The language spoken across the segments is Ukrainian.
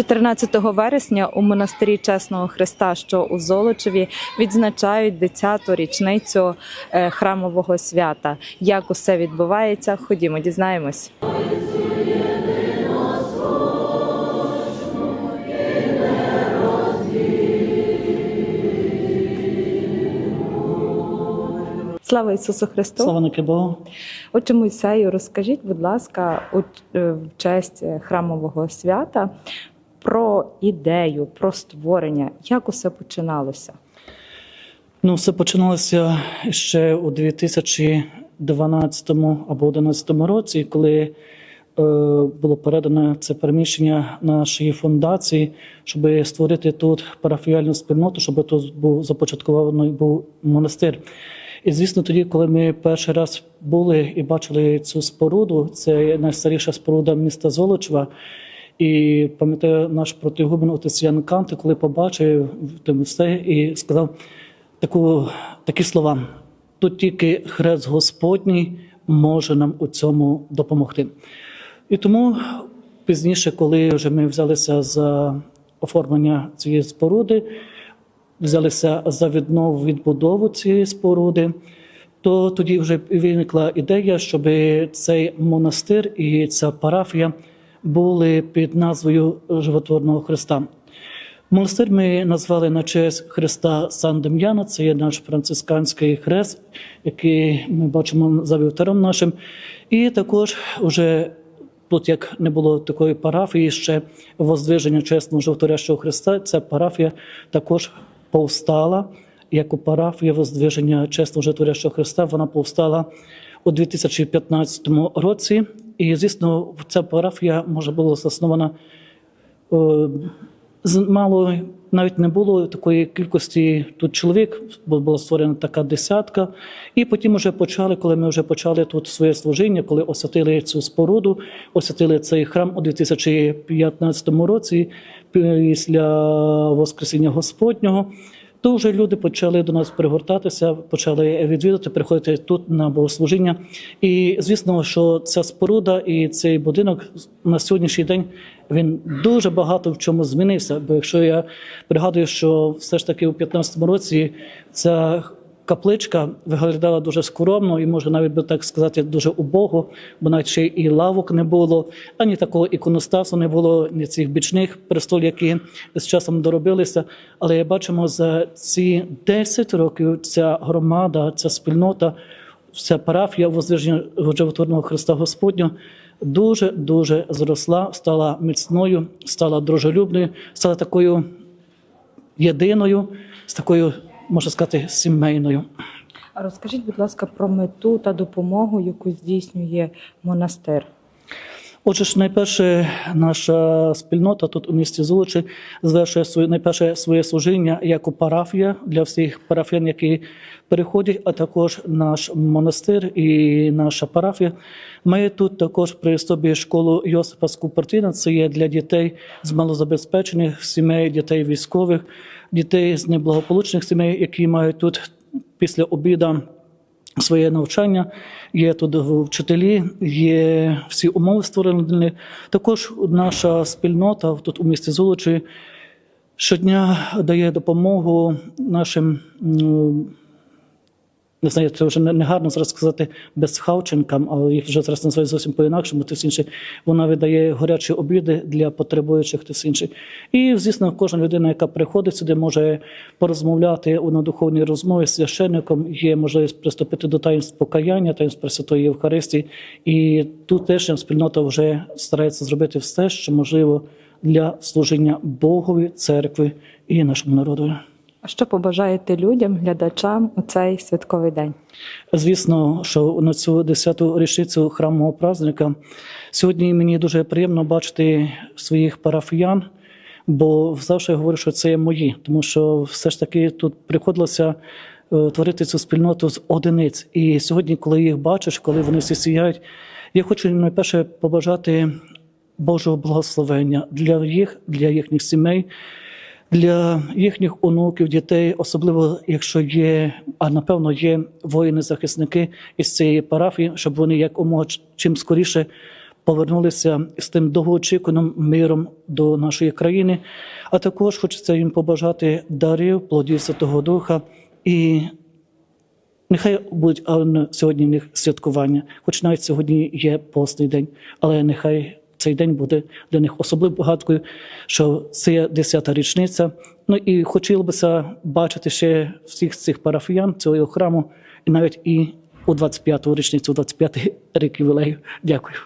14 вересня у монастирі Чесного Христа, що у Золочеві, відзначають 10-ту річницю е, храмового свята. Як усе відбувається? Ходімо, дізнаємось. Слава Ісусу Христу! Слава навіки Богу. Отче Мойсею, розкажіть, будь ласка, у е, в честь е, храмового свята про ідею, про створення, як усе починалося? Ну, все починалося ще у 2012 або 2011 році, коли е, було передано це переміщення нашої фундації, щоб створити тут парафіяльну спільноту, щоб тут був започаткований був монастир. І звісно, тоді, коли ми перший раз були і бачили цю споруду, це найстаріша споруда міста Золочева. І пам'ятаю, наш протигубен отець Ян Канти, коли побачив все і сказав таку, такі слова: тут тільки хрест Господній може нам у цьому допомогти. І тому пізніше, коли вже ми взялися за оформлення цієї споруди, взялися за віднову відбудову цієї споруди, то тоді вже виникла ідея, щоб цей монастир і ця парафія були під назвою Животворного Христа. Монастир ми назвали на честь Христа Сан Дем'яна. Це є наш францисканський хрест, який ми бачимо за вівтором нашим. І також вже тут, як не було такої парафії, ще воздвиження чесного животворящого Христа, ця парафія також повстала. Як у парафія воздвиження чесного животворящого Христа, вона повстала у 2015 році. І, звісно, ця парафія може була заснована е, з- мало навіть не було такої кількості тут чоловік, бо була створена така десятка. І потім вже почали, коли ми вже почали тут своє служіння, коли освятили цю споруду, освятили цей храм у 2015 році після Воскресіння Господнього. То вже люди почали до нас пригортатися, почали відвідати, приходити тут на богослужіння. І звісно, що ця споруда і цей будинок на сьогоднішній день він дуже багато в чому змінився. Бо якщо я пригадую, що все ж таки у 15-му році ця капличка виглядала дуже скромно і, може, навіть би так сказати, дуже убого, бо навіть ще і лавок не було, ані такого іконостасу не було, ні цих бічних престолів, які з часом доробилися. Але я бачимо за ці 10 років ця громада, ця спільнота, ця парафія воздвиження Христа Господнього дуже дуже зросла, стала міцною, стала дружелюбною, стала такою єдиною, з такою, можна сказати, сімейною. А розкажіть, будь ласка, про мету та допомогу, яку здійснює монастир. Отже найперше, наша спільнота тут у місті Золочі звершує своє найперше своє служіння як парафія для всіх парафіян, які переходять, а також наш монастир і наша парафія. Ми тут також при собі школу Йосипа Скупартіна. Це є для дітей з малозабезпечених сімей, дітей військових, дітей з неблагополучних сімей, які мають тут після обіда своє навчання, є тут вчителі, є всі умови створені для них. Також наша спільнота тут у місті Золочі щодня дає допомогу нашим. Не знаю, це вже не гарно зараз сказати безхавченкам, але їх вже зараз називають зовсім по-інакшому, тим інше. Вона видає горячі обіди для потребуючих тим інше. І, звісно, кожна людина, яка приходить сюди, може порозмовляти на духовній розмові з священником. Є можливість приступити до таїнств покаяння, таїнств Пресвятої Євхаристії. І тут теж спільнота вже старається зробити все, що можливо для служіння Богові, церкви і нашому народу. А що побажаєте людям, глядачам у цей святковий день? Звісно, що на цю 10-ту річницю храмового праздника сьогодні мені дуже приємно бачити своїх парафіян, бо завжди говорю, що це є мої, тому що все ж таки тут приходилося е, творити цю спільноту з одиниць. І сьогодні, коли їх бачиш, коли вони всі сіяють, я хочу найперше побажати Божого благословення для їх, для їхніх сімей для їхніх онуків, дітей, особливо якщо є, а напевно є воїни-захисники із цієї парафії, щоб вони якомога чим скоріше повернулися з тим довгоочікуваним миром до нашої країни. А також хочеться їм побажати дарів, плодів Святого Духа і Нехай будуть сьогодні в них святкування, хоч навіть сьогодні є постний день, але нехай цей день буде для них особливо багаткою, що це є 10-та річниця. Ну і хотілося бачити ще всіх цих парафіян цього храму, і навіть і у 25-ту річницю, у 25-й рік ювілею. Дякую.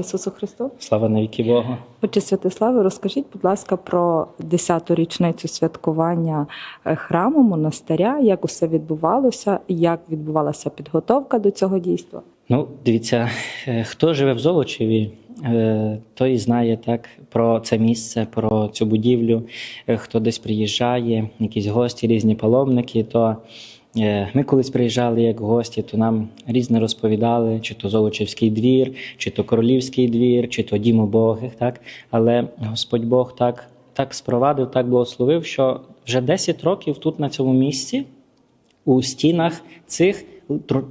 Ісусу Христу! Слава навіки Богу. Отче Святославе, розкажіть, будь ласка, про 10-ту річницю святкування е, храму монастиря, як усе відбувалося, як відбувалася підготовка до цього дійства. Ну, дивіться, е, хто живе в Золочеві, е, той знає так про це місце, про цю будівлю. Хто десь приїжджає, якісь гості, різні паломники, то ми колись приїжджали як гості, то нам різне розповідали, чи то Золочевський двір, чи то Королівський двір, чи то Дім убогих, так? Але Господь Бог так, так спровадив, так благословив, що вже 10 років тут на цьому місці у стінах цих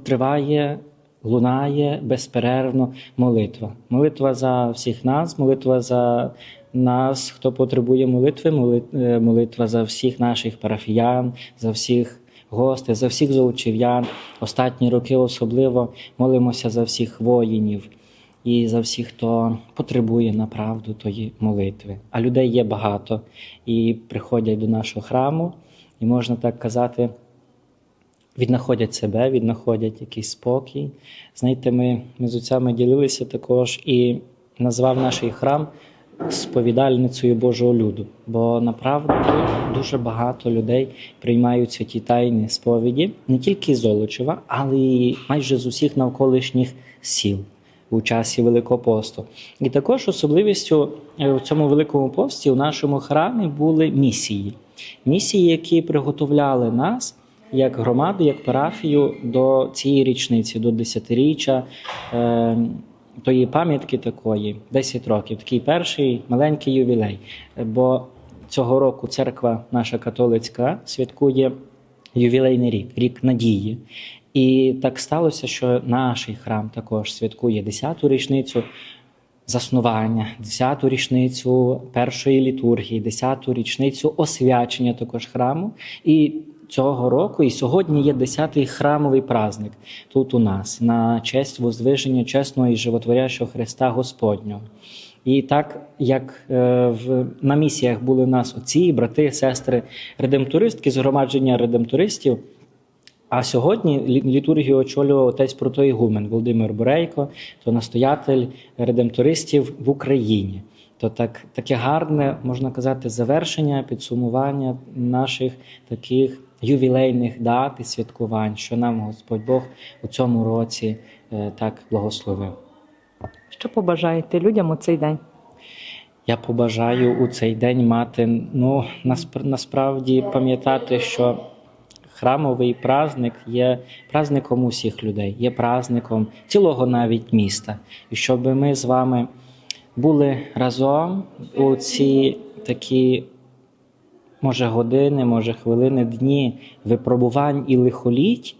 триває, лунає безперервно молитва. Молитва за всіх нас, молитва за нас, хто потребує молитви, е, молитва за всіх наших парафіян, за всіх гостей, за всіх золочів'ян. Останні роки особливо молимося за всіх воїнів. І за всіх, хто потребує направду тої молитви. А людей є багато і приходять до нашого храму, і можна так казати, віднаходять себе, віднаходять якийсь спокій. Знаєте, ми, ми з отцями ділилися також і назвав наш храм сповідальницею Божого люду. Бо направду дуже багато людей приймають святі тайни сповіді не тільки з Золочева, але й майже з усіх навколишніх сіл. У часі Великого посту. І також особливістю е, в цьому великому пості у нашому храмі були місії. Місії, які приготовляли нас як громаду, як парафію до цієї річниці, до десятиріччя е, тої пам'ятки такої, 10 років, такий перший маленький ювілей. Бо цього року церква наша католицька святкує ювілейний рік, рік надії. І так сталося, що наш храм також святкує 10-ту річницю заснування, 10-ту річницю першої літургії, 10-ту річницю освячення також храму. І цього року, і сьогодні є 10-й храмовий праздник тут у нас на честь воздвиження чесного і животворящого Христа Господнього. І так як е, в, на місіях були в нас отці, брати, сестри, редемтористки, згромадження редемтористів. А сьогодні літургію очолював отець протоігумен Володимир Борейко, то настоятель редемтористів в Україні. То так, таке гарне, можна казати, завершення, підсумування наших таких ювілейних дат і святкувань, що нам Господь Бог у цьому році е, так благословив. Що побажаєте людям у цей день? Я побажаю у цей день мати, ну насправді пам'ятати, що храмовий праздник є праздником усіх людей, є праздником цілого навіть міста. І щоб ми з вами були разом у ці такі, може, години, може, хвилини, дні випробувань і лихоліть,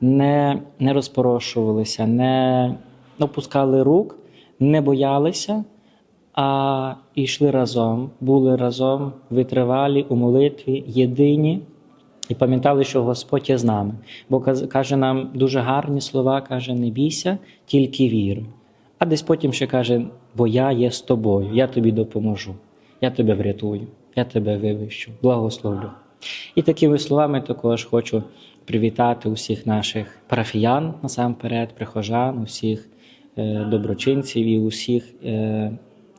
не, не розпорошувалися, не опускали рук, не боялися а йшли разом, були разом, витривалі у молитві, єдині, і пам'ятали, що Господь є з нами. Бо каже нам дуже гарні слова, каже: не бійся, тільки віру. А десь потім ще каже: бо я є з тобою, я тобі допоможу, я тебе врятую, я тебе вивищу, благословлю. І такими словами також хочу привітати усіх наших парафіян насамперед, прихожан, усіх е, доброчинців і усіх е,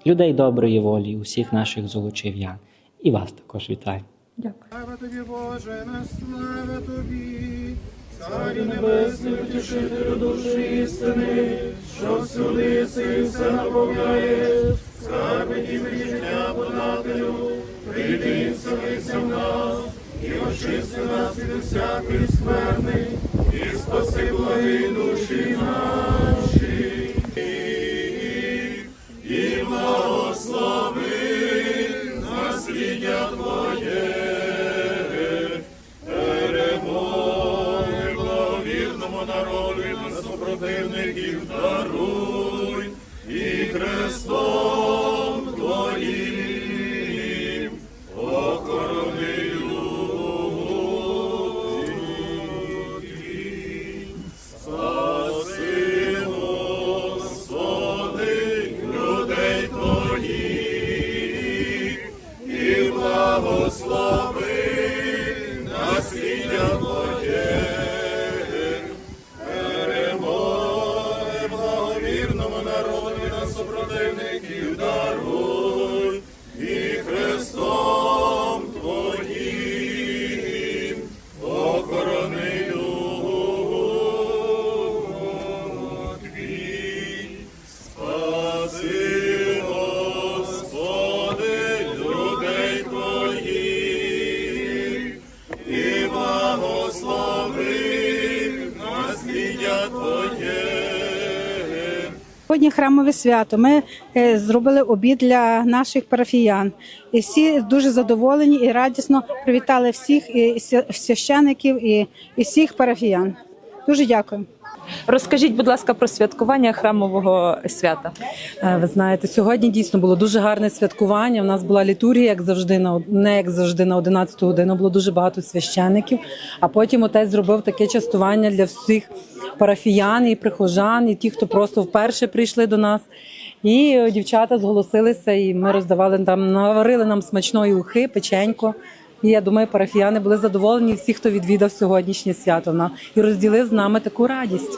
людей доброї волі, усіх наших золочів'ян. І вас також вітаю. Дякую. Слава тобі, Боже, на слава тобі, Царю небесний, утішителю душі істини, що всюди си все наповняєш, скарби дім життя подателю, прийди і в нас, і очисти нас від усякої скверни, і спаси благі душі наші. І благослови насліддя Твоє, перемоги благовірному народу і на супротивників даруй, і Христом Сьогодні храмове свято. Ми е, зробили обід для наших парафіян. І всі дуже задоволені і радісно привітали всіх і священиків і, і всіх парафіян. Дуже дякую. Розкажіть, будь ласка, про святкування храмового свята. Е, Ви знаєте, сьогодні дійсно було дуже гарне святкування. У нас була літургія, як завжди, на не як завжди на 11 годину. Було дуже багато священиків. А потім отець зробив таке частування для всіх парафіян і прихожан, і ті, хто просто вперше прийшли до нас. І е, дівчата зголосилися, і ми роздавали там, наварили нам смачної ухи, печенько. І я думаю, парафіяни були задоволені, всі, хто відвідав сьогоднішнє свято, і розділив з нами таку радість.